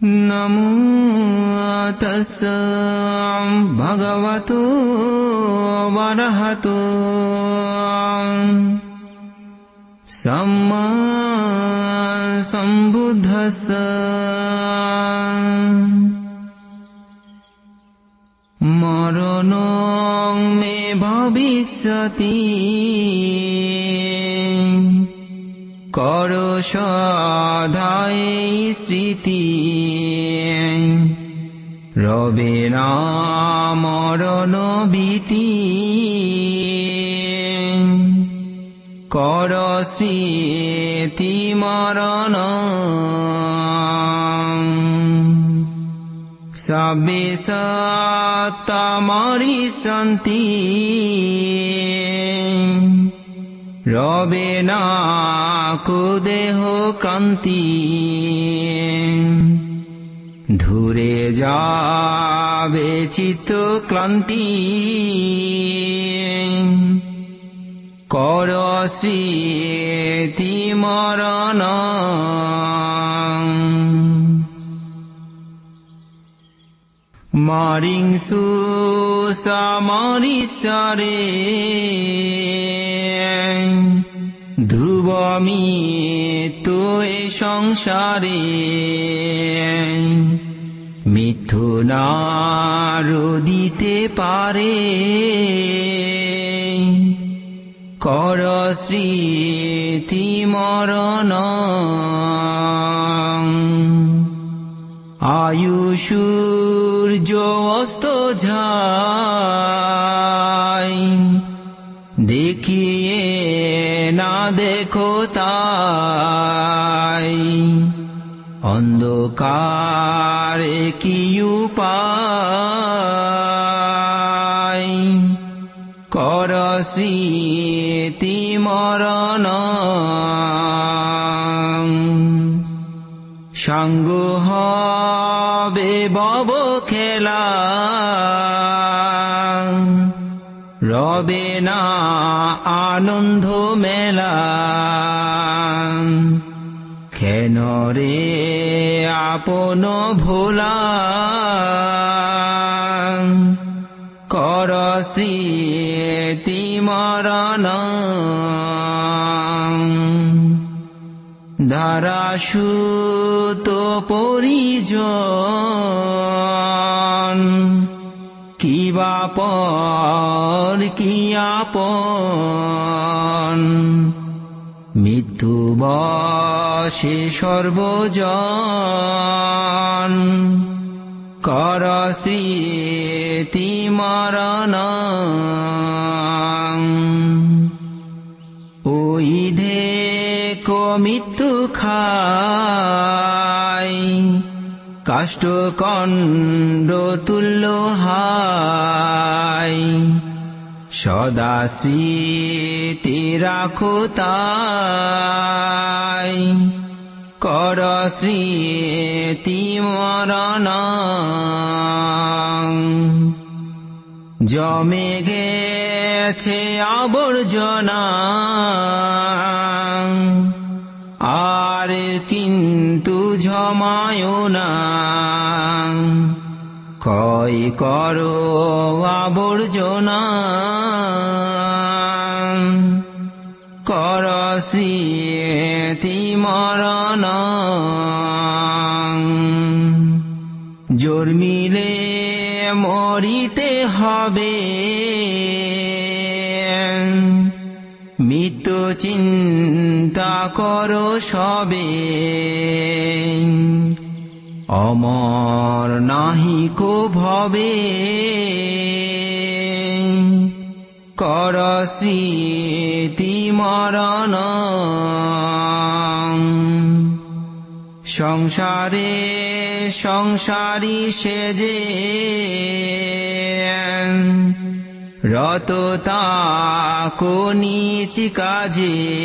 නමුතස භගවතු වරහතු සම්මා සම්බුද්ධස මරණොන් මේ භවිස්සති කරු সদায় স্মৃতি। রবে না মরণ ভীতি কর স্মৃতি মরণ। সবে সত্তমরি সন্তি রবে না কুদেহ ক্রান্তি। ধুরে যাবে চিত্ত ক্লান্তি। কর স্মৃতি মরণ। মারিংসু সামরিসরে ধ্রুবমি তো এ সংসারে। মিথুনার দিতে পারে। কর স্মৃতি মরণ। আয়ুষূর্য অস্ত ঝাই দেখিয়ে না দেখো তাই। অন্ধকারে কি উপায়? কর রবে না আনন্দ মেলা। কেন রে আপন ভোলা? কর স্মৃতি মরণ। ধারাসুত পরিজন। বাপর কি আপন? মৃত্যু বসে সর্বজন। কর স্মৃতি মরণ। ওই দেখো মৃত্যু খাই কাষ্ট কণ্ড তুল্য হাই। সদা স্মৃতি রাখো তাই। কর স্মৃতি মরণ। জমে গেছে আবর্জনা। আর কিন্তু জমায় না। কয় করো আবর্জনা। কর স্মৃতি মরণ। জন্মিলে মরিতে হবে। মৃত্যু করো সবে। অমর নাহি কো ভবে কর স্মৃতি মরণ। সংসারে সংসারী সেজে। রত তাকো নিচ কাজে।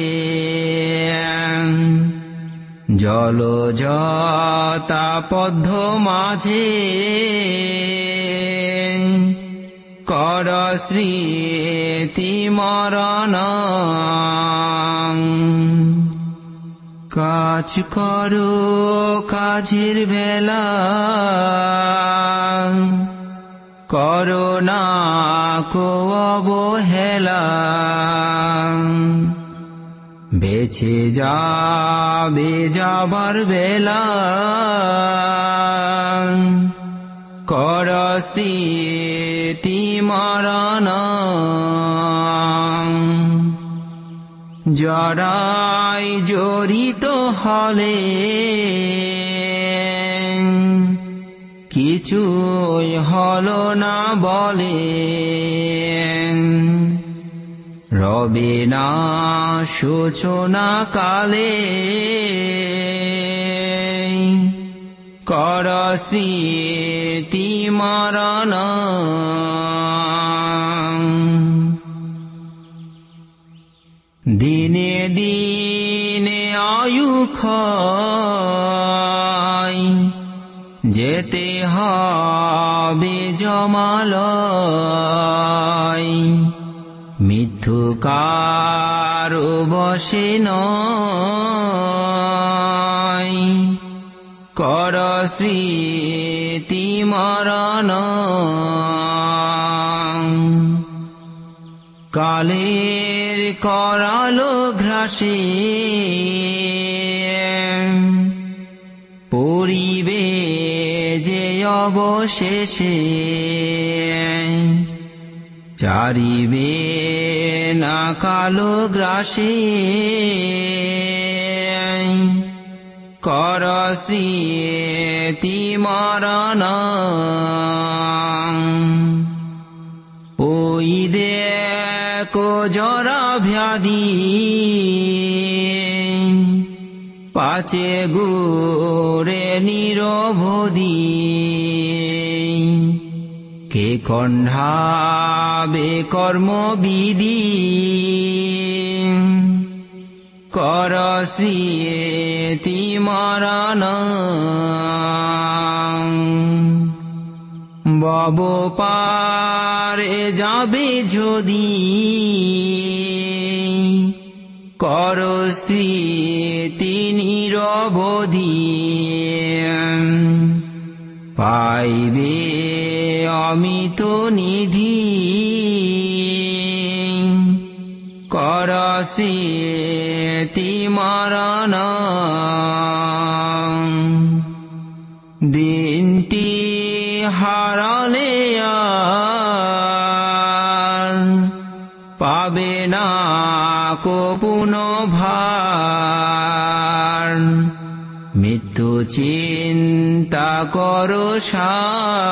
জল জতা পদ্ধ মাঝে। কর স্মৃতি মরণ। কাজ করো কাজের বেলা। করো না কো অবহেলা বেছে যাবে যাবার বেলা। কর স্মৃতি মরণ জড়াই জড়িত হলে। কিছুই হল না বলে। রবে না সূচনা কালে। কর স্মৃতি মরণ। দিনে দিনে আয়ু যেতে হবে জমালয়। মিথ্যুকার বসে নয়। কর স্মৃতি মরণ। কালের করালো ঘ্রাসে। অবশেষে চারিবে না কালো গ্রাসে কর স্মৃতি মরণ। ওই দেখো জরা ভ্যাধি পাচে গুরে নিরবধি। কে কণ্ঠাবে কর্মবিধি? কর স্মৃতি মরণ বব পারে যাবে যদি। কর স্মৃতি নিরবধি পাইবে অমিত নিধি। কর স্মৃতি মরণ। দিনটি হারালে পাবে না। কোপুন ভার। মৃত্যু চিন্তা করো সার।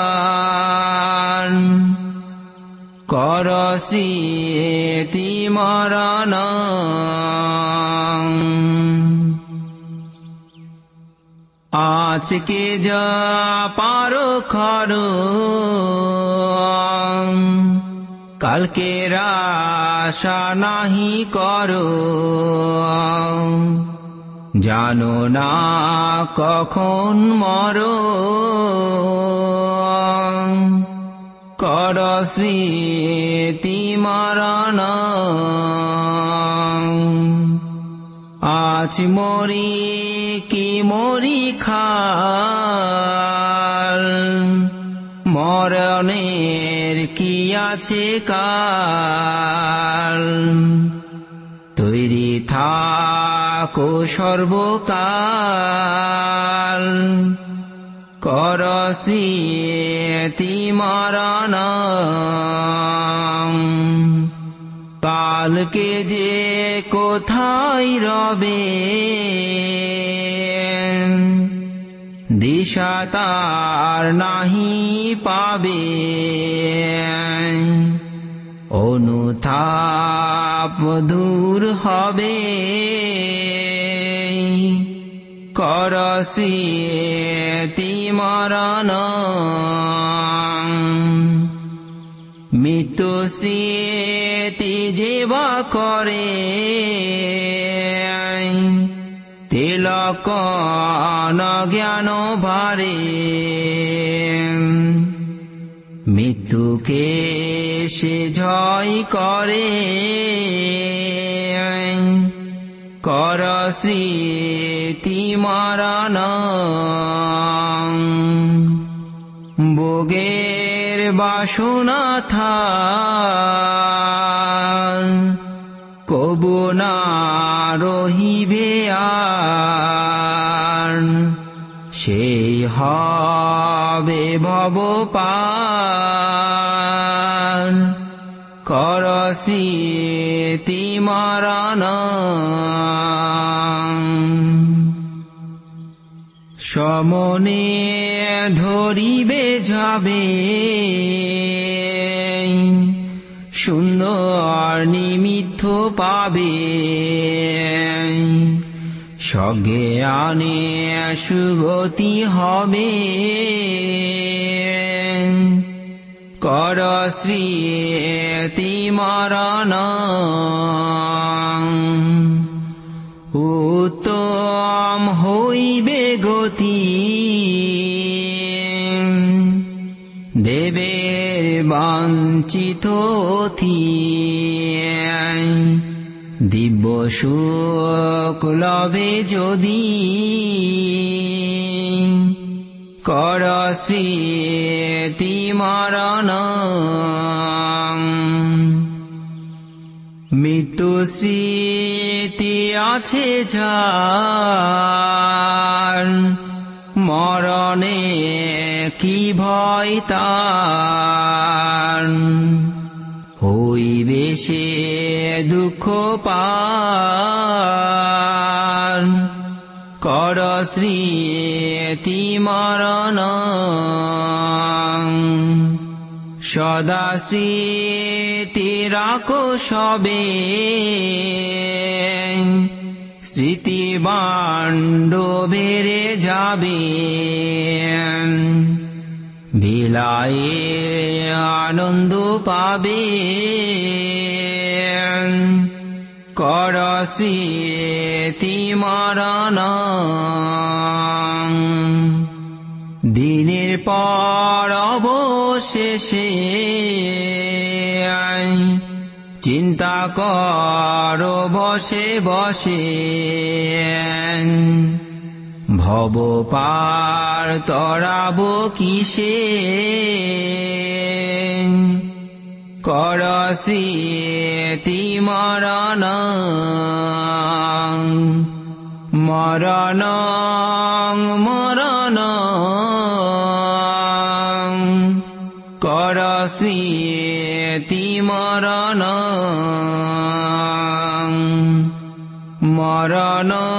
কর স্মৃতি মরণ। আজকে যা পারো করো কালকে আশা নাহি করো। জানো না কখন মরো। কর স্মৃতি মরণ। আজ মরি কি মরি খাল। মরণের কি আছে কাল? তৈরি থাকো সর্বকাল। কর স্মৃতি মরণ কালকে যে কোথায় রবে? দিশা তার নাহি পাবে। অনুতাপ দূর হবে। কর স্মৃতি মরণ। মৃত্যু স্মৃতি যেবা করে। তিলক জ্ঞান ভারে মৃত্যুকে সে জয় করে। কর স্মৃতি মরণ ভোগের বাসনা থান কবু না রহিবে আর। সেই হবে ভব পার কর স্মৃতি সমনে ধরিবে যাবে। সুন্দর নিমিত্ত পাবে। সঙ্গে আনে সুগতি হবে। কর শ্রী তিমরণ উত্তম বাঞ্ছিত অতি দিব্য শুক্লবে যদি কর স্মৃতি মরণ। মৃত্যু স্মৃতি আছে যার মরণে কি ভয় তার? হইবে সে দুঃখ পার। কর স্মৃতি মরণ। সদা স্মৃতি রাখো সবে। স্মৃতি বাণ্ড যাবে। বিলায়ে আনন্দ পাবে। কর স্মৃতি মরণ। দিনের পর অবশেষে চিন্তা কর বসে বসে। ভব পার তরাব কিসে? কর স্মৃতি মরণ মরণ মরণ। কর স্মৃতি মরণ মরণ।